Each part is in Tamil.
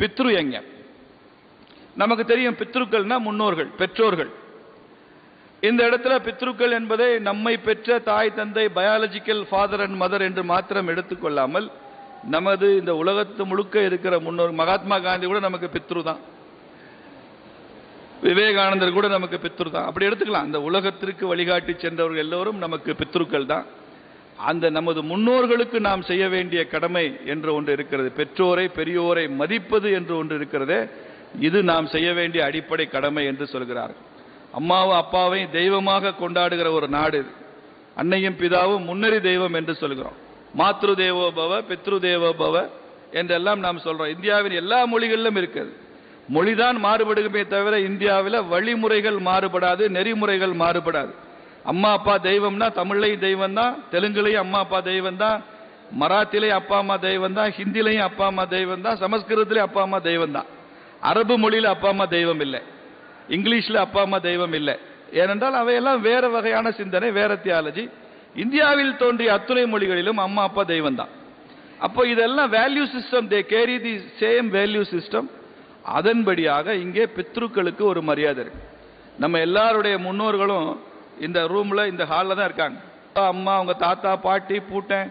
பித்ரு எங்க? நமக்கு தெரியும் பித்ருக்கள்னா முன்னோர்கள் பெற்றோர்கள். இந்த இடத்துல பித்ருக்கள் என்பதை நம்மை பெற்ற தாய் தந்தை பயாலஜிக்கல் ஃபாதர் அண்ட் மதர் என்று மாத்திரம் எடுத்துக்கொள்ளாமல் நமது இந்த உலகத்து முழுக்க இருக்கிற முன்னோர் மகாத்மா காந்தி கூட நமக்கு பித்ரு தான். விவேகானந்தர் கூட நமக்கு பித்ரு தான். அப்படி எடுத்துக்கலாம். அந்த உலகத்திற்கு வழிகாட்டி சென்றவர்கள் எல்லோரும் நமக்கு பித்ருக்கள் தான். அந்த நமது முன்னோர்களுக்கு நாம் செய்ய வேண்டிய கடமை என்று ஒன்று இருக்கிறது. பெற்றோரை பெரியோரை மதிப்பது என்று ஒன்று இருக்கிறதே. இது நாம் செய்ய வேண்டிய அடிப்படை கடமை என்று சொல்கிறார். அம்மாவும் அப்பாவையும் தெய்வமாக கொண்டாடுகிற ஒரு நாடு அன்னையும் பிதாவும் முன்னறி தெய்வம் என்று சொல்கிறோம். மாத்ரு தேவோ பவ பித்ரு தேவோ பவ என்றெல்லாம் நாம் சொல்றோம். இந்தியாவின் எல்லா மொழிகளிலும் இருக்குது மொழிதான் மாறுபடுமே தவிர இந்தியாவில் வழிமுறைகள் மாறுபடாது நெறிமுறைகள் மாறுபடாது. அம்மா அப்பா தெய்வம்னா தமிழ்லையும் தெய்வம் தான் தெலுங்குலையும் அம்மா அப்பா தெய்வம் தான் மராத்திலையும் அப்பா அம்மா தெய்வம் தான் ஹிந்திலையும் அப்பா அம்மா தெய்வம் தான் சமஸ்கிருதத்திலையும் அப்பா அம்மா தெய்வம் தான் அரபு மொழியில் அப்பா அம்மா தெய்வம் இல்லை இங்கிலீஷில் அப்பா அம்மா தெய்வம் இல்லை ஏனென்றால் அவையெல்லாம் வேற வகையான சிந்தனை வேற தியாலஜி. இந்தியாவில் தோன்றிய அத்துணை மொழிகளிலும் அம்மா அப்பா தெய்வம் தான் அப்போ இதெல்லாம் value system they carry the same value system அதன்படியாக இங்கே பித்ருக்களுக்கு ஒரு மரியாதை இருக்கு. நம்ம எல்லாருடைய முன்னோர்களும் இந்த ரூம்ல இந்த ஹாலில் தான் இருக்காங்க. அப்பா, அம்மா அவங்க தாத்தா பாட்டி பூட்டன்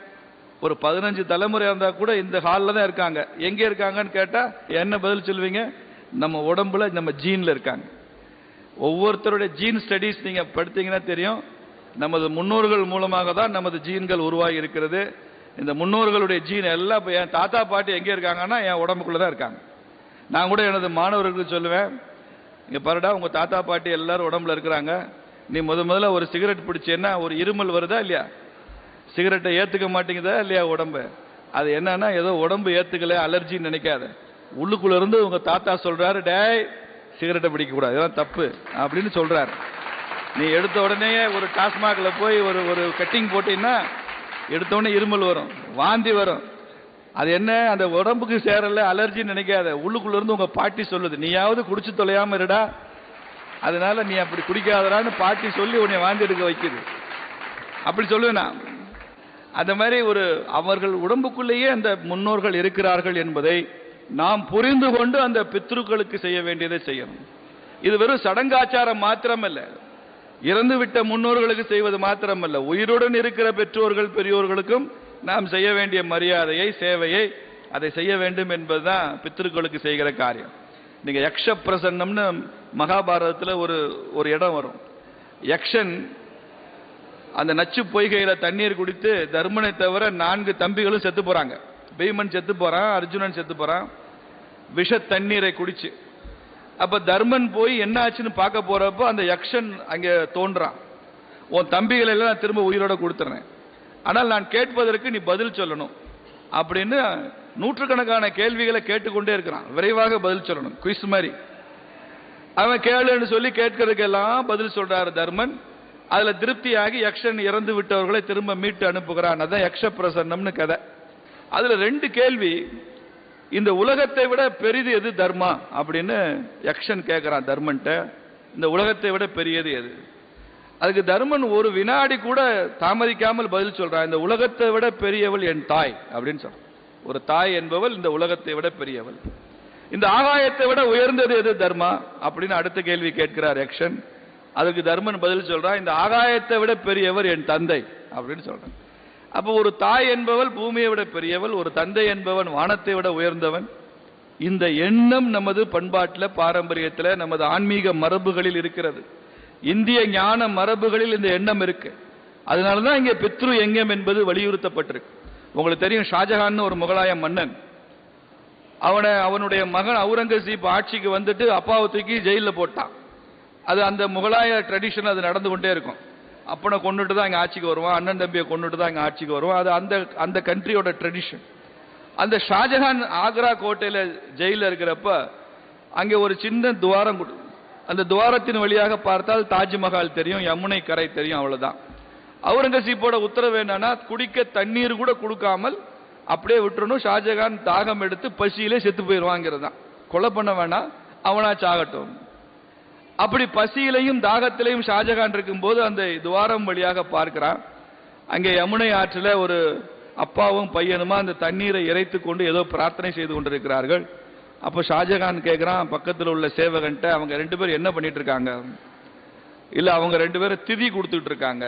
ஒரு பதினஞ்சு தலைமுறை இருந்தால் கூட இந்த ஹாலில் தான் இருக்காங்க. எங்கே இருக்காங்கன்னு கேட்டால் என்ன பதில் சொல்லுவீங்க நம்ம உடம்புல நம்ம ஜீனில் இருக்காங்க. ஒவ்வொருத்தருடைய ஜீன் ஸ்டடீஸ் நீங்கள் படுத்தீங்கன்னா தெரியும். நமது முன்னோர்கள் மூலமாக தான் நமது ஜீன்கள் உருவாகி இருக்கிறது. இந்த முன்னோர்களுடைய ஜீன் எல்லாம் இப்போ என் தாத்தா பாட்டி எங்கே இருக்காங்கன்னா என் உடம்புக்குள்ள தான் இருக்காங்க. நான் கூட எனது மாணவர்களுக்கு சொல்லுவேன் இங்கே பாருடா உங்கள் தாத்தா பாட்டி எல்லாரும் உடம்புல இருக்கிறாங்க. நீ முத முதல்ல ஒரு சிகரெட் பிடிச்சேன்னா ஒரு இருமல் வருதா இல்லையா? சிகரெட்டை ஏற்றுக்க மாட்டேங்குதா இல்லையா உடம்பு? அது என்னன்னா ஏதோ உடம்பு ஏற்றுக்கல அலர்ஜின்னு நினைக்காத. உள்ளுக்குள்ள இருந்து உங்க தாத்தா சொல்றாரு டேய் சிகரெட்டை பிடிக்கக்கூடாது இதெல்லாம் தப்பு அப்படின்னு சொல்றாரு. நீ எடுத்த உடனே ஒரு டாஸ்மாகில் போய் ஒரு ஒரு கட்டிங் போட்டீங்கன்னா எடுத்த உடனே இருமல் வரும் வாந்தி வரும். அது என்ன? அந்த உடம்புக்கு சேரல அலர்ஜின்னு நினைக்காத. உள்ளுக்குள்ள இருந்து உங்க பாட்டி சொல்லுது நீயாவது குடிச்சு தொலையாம இருடா அதனால நீ அப்படி குடிக்காதடான்னு பாட்டி சொல்லி உன்னை வாந்தி எடுக்க வைக்குது. அப்படி சொல்லுவேனா நான். அந்த மாதிரி ஒரு அவர்கள் உடம்புக்குள்ளேயே அந்த முன்னோர்கள் இருக்கிறார்கள் என்பதை நாம் புரிந்து கொண்டு அந்த பித்ருக்களுக்கு செய்ய வேண்டியதை செய்யணும். இது வெறும் சடங்காச்சாரம் மாத்திரமல்ல. இறந்து விட்ட முன்னோர்களுக்கு செய்வது மாத்திரமல்ல. உயிருடன் இருக்கிற பெற்றோர்கள் பெரியோர்களுக்கும் நாம் செய்ய வேண்டிய மரியாதையை சேவையை அதை செய்ய வேண்டும் என்பதுதான் பித்திருக்களுக்கு செய்கிற காரியம். நீங்கள் யக்ஷ பிரசன்னம்னு மகாபாரதத்தில் ஒரு ஒரு இடம் வரும். யக்ஷன் அந்த நச்சு பொய்கையில் தண்ணீர் குடித்து தர்மனை தவிர நான்கு தம்பிகளும் செத்து போகிறாங்க பீமன் செத்து போகிறான் அர்ஜுனன் செத்து போகிறான் விஷ தண்ணீரை குடிச்சு. அப்போ தர்மன் போய் என்ன ஆச்சுன்னு பார்க்க போகிறப்போ அந்த யக்ஷன் அங்கே தோன்றான். உன் தம்பிகளை எல்லாம் நான் திரும்ப உயிரோட கொடுத்துறேன். ஆனால் நான் கேட்பதற்கு நீ பதில் சொல்லணும். அப்படின்னு நூற்றுக்கணக்கான கேள்விகளை கேட்டுக்கொண்டே இருக்கிறான். விரைவாக பதில் சொல்லணும். குயிஸ் மாதிரி. அவன் கேளுன்னு சொல்லி கேட்கறதுக்கெல்லாம் பதில் சொல்றாரு தர்மன். அதுல திருப்தியாகி யக்ஷன் இறந்து விட்டவர்களை திரும்ப மீட்டு அனுப்புகிறான். அதான் யக்ஷ பிரசன்னம்னு கதை. அதுல ரெண்டு கேள்வி இந்த உலகத்தை விட பெரிது எது தர்மா? அப்படின்னு யக்ஷன் கேட்கிறான் தர்மன்ட்ட. இந்த உலகத்தை விட பெரியது எது? அதுக்கு தர்மன் ஒரு வினாடி கூட தாமதிக்காமல் பதில் சொல்றான். இந்த உலகத்தை விட பெரியவள் என் தாய் அப்படின்னு சொல்றான். ஒரு தாய் என்பவள் இந்த உலகத்தை விட பெரியவள். இந்த ஆகாயத்தை விட உயர்ந்தது எது தர்மா? அப்படின்னு அடுத்த கேள்வி கேட்கிறார் யக்ஷன். அதுக்கு தர்மன் பதில் சொல்றான் இந்த ஆகாயத்தை விட பெரியவர் என் தந்தை அப்படின்னு சொல்றான். அப்போ ஒரு தாய் என்பவள் பூமியை விட பெரியவள் ஒரு தந்தை என்பவன் வானத்தை விட உயர்ந்தவன். இந்த எண்ணம் நமது பண்பாட்டில் பாரம்பரியத்தில் நமது ஆன்மீக மரபுகளில் இருக்கிறது. இந்திய ஞான மரபுகளில் இந்த எண்ணம் இருக்கு. அதனால தான் இங்கே பித்ரு எங்கம் என்பது வலியுறுத்தப்பட்டிருக்கு. உங்களுக்கு தெரியும் ஷாஜஹான் ஒரு முகலாய மன்னன். அவனை அவனுடைய மகன் அவுரங்கசீப் ஆட்சிக்கு வந்துட்டு அப்பாவை தூக்கி ஜெயிலில் போட்டான். அது அந்த முகலாய ட்ரெடிஷன் அது நடந்து கொண்டே இருக்கும். அப்பனை கொண்டுட்டு தான் இங்கே ஆட்சிக்கு வருவான் அண்ணன் தம்பியை கொண்டுட்டு தான் இங்கே ஆட்சிக்கு வருவான். அது அந்த அந்த கண்ட்ரியோட ட்ரெடிஷன் அந்த ஷாஜஹான் ஆக்ரா கோட்டையில் ஜெயிலில் இருக்கிறப்ப அங்கே ஒரு சின்ன துவாரம் கொடு- அந்த துவாரத்தின் வழியாக பார்த்தால் தாஜ்மஹால் தெரியும் யமுனை கரை தெரியும் அவ்வளோதான் அவுரங்கசீப்போட உத்தரவு என்னன்னா குடிக்க தண்ணீர் கூட கொடுக்காமல் அப்படியே விட்டுறணும். ஷாஜகான் தாகம் எடுத்து பசியிலே செத்து போயிடுவாங்கிறது தான் கொலை பண்ண வேணாம் அவனா சாகட்டும் அப்படி பசியிலையும் தாகத்திலையும் ஷாஜகான் இருக்கும்போது அந்த துவாரம் வழியாக பார்க்கிறான். அங்கே யமுனை ஆற்றில் ஒரு அப்பாவும் பையனுமா அந்த தண்ணீரை இறைத்து கொண்டு ஏதோ பிரார்த்தனை செய்து கொண்டிருக்கிறார்கள். அப்போ ஷாஜகான் கேட்குறான் பக்கத்தில் உள்ள சேவகன்ட்ட அவங்க ரெண்டு பேரும் என்ன பண்ணிட்டு இருக்காங்க? இல்லை அவங்க ரெண்டு பேரும் திதி கொடுத்துட்டு இருக்காங்க.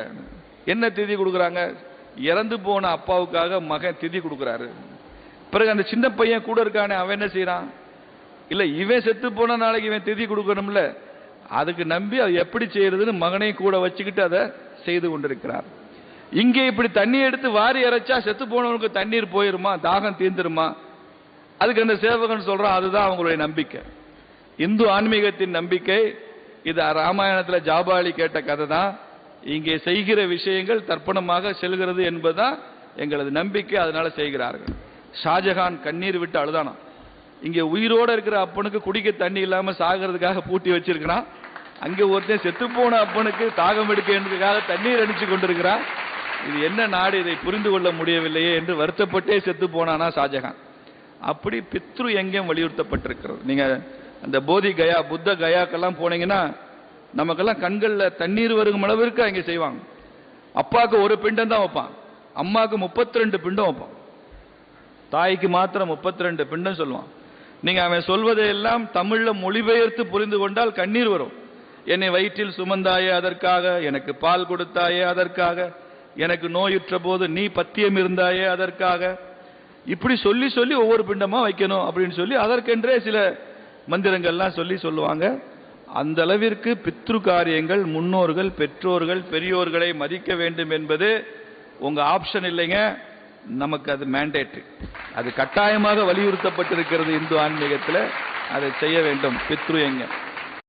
என்ன திதி கொடுக்குறாங்க? இறந்து போன அப்பாவுக்காக மகன் திதி கொடுக்குறாரு. பிறகு அந்த சின்ன பையன் கூட இருக்கானே அவன் என்ன செய்கிறான் இல்லை இவன் செத்து போன நாளைக்கு இவன் திதி கொடுக்கணும்ல. அதுக்கு நம்பி அது எப்படி செய்யறதுன்னு மகனையும் கூட வச்சுக்கிட்டு அதை செய்து கொண்டிருக்கிறார். இங்கே இப்படி தண்ணி எடுத்து வாரி இறைச்சா செத்து போனவனுக்கு தண்ணீர் போயிருமா? தாகம் தீந்துருமா அதுக்கு அந்த சேவகன் சொல்றான் அதுதான் அவங்களுடைய நம்பிக்கை. இந்து ஆன்மீகத்தின் நம்பிக்கை. இது ராமாயணத்தில் ஜாபாலி கேட்ட கதை தான் இங்கே செய்கிற விஷயங்கள் தர்ப்பணமாக செல்கிறது என்பதுதான் எங்களது நம்பிக்கை அதனால செய்கிறார்கள். ஷாஜகான் கண்ணீர் விட்டு அழுதானா இங்கே உயிரோடு இருக்கிற அப்பனுக்கு குடிக்க தண்ணி இல்லாமல் சாகிறதுக்காக பூட்டி வச்சிருக்கிறான். அங்கே ஒருத்தன் செத்து போன அப்பனுக்கு தாகம் எடுக்கிறதுக்காக தண்ணீர் அடிச்சு கொண்டிருக்கிறான். இது என்ன நாடு இதை புரிந்து கொள்ள முடியவில்லையே என்று வருத்தப்பட்டே செத்து போனானா ஷாஜகான். அப்படி பித்ரு எங்கேயும் வலியுறுத்தப்பட்டிருக்கிறது. நீங்க அந்த போதி கயா புத்த கயாக்கெல்லாம் போனீங்கன்னா நமக்கெல்லாம் கண்களில் தண்ணீர் வருகும் அளவிற்கு அங்கே செய்வாங்க. அப்பாவுக்கு ஒரு பிண்டம் தான் வைப்பான். அம்மாவுக்கு முப்பத்தி ரெண்டு பிண்டம் வைப்பான். தாய்க்கு மாத்திரம் முப்பத்தி ரெண்டு பிண்டம் சொல்லுவான். நீங்கள் அவன் சொல்வதையெல்லாம் தமிழில் மொழிபெயர்த்து புரிந்து கொண்டால் கண்ணீர் வரும். என்னை வயிற்றில் சுமந்தாயே அதற்காக எனக்கு பால் கொடுத்தாயே அதற்காக எனக்கு நோயுற்ற போது நீ பத்தியம் இருந்தாயே அதற்காக. இப்படி சொல்லி சொல்லி ஒவ்வொரு பிண்டமாக வைக்கணும் அப்படின்னு சொல்லி அதற்கென்றே சில மந்திரங்கள்லாம் சொல்லி சொல்லுவாங்க. அந்த அளவிற்கு பித்ரு காரியங்கள் முன்னோர்கள் பெற்றோர்கள் பெரியோர்களை மதிக்க வேண்டும் என்பது உங்க ஆப்ஷன் இல்லைங்க. நமக்கு அது மேண்டேட்ரி அது கட்டாயமாக வலியுறுத்தப்பட்டிருக்கிறது இந்து ஆன்மீகத்தில். அதை செய்ய வேண்டும். பித்ரு எங்க?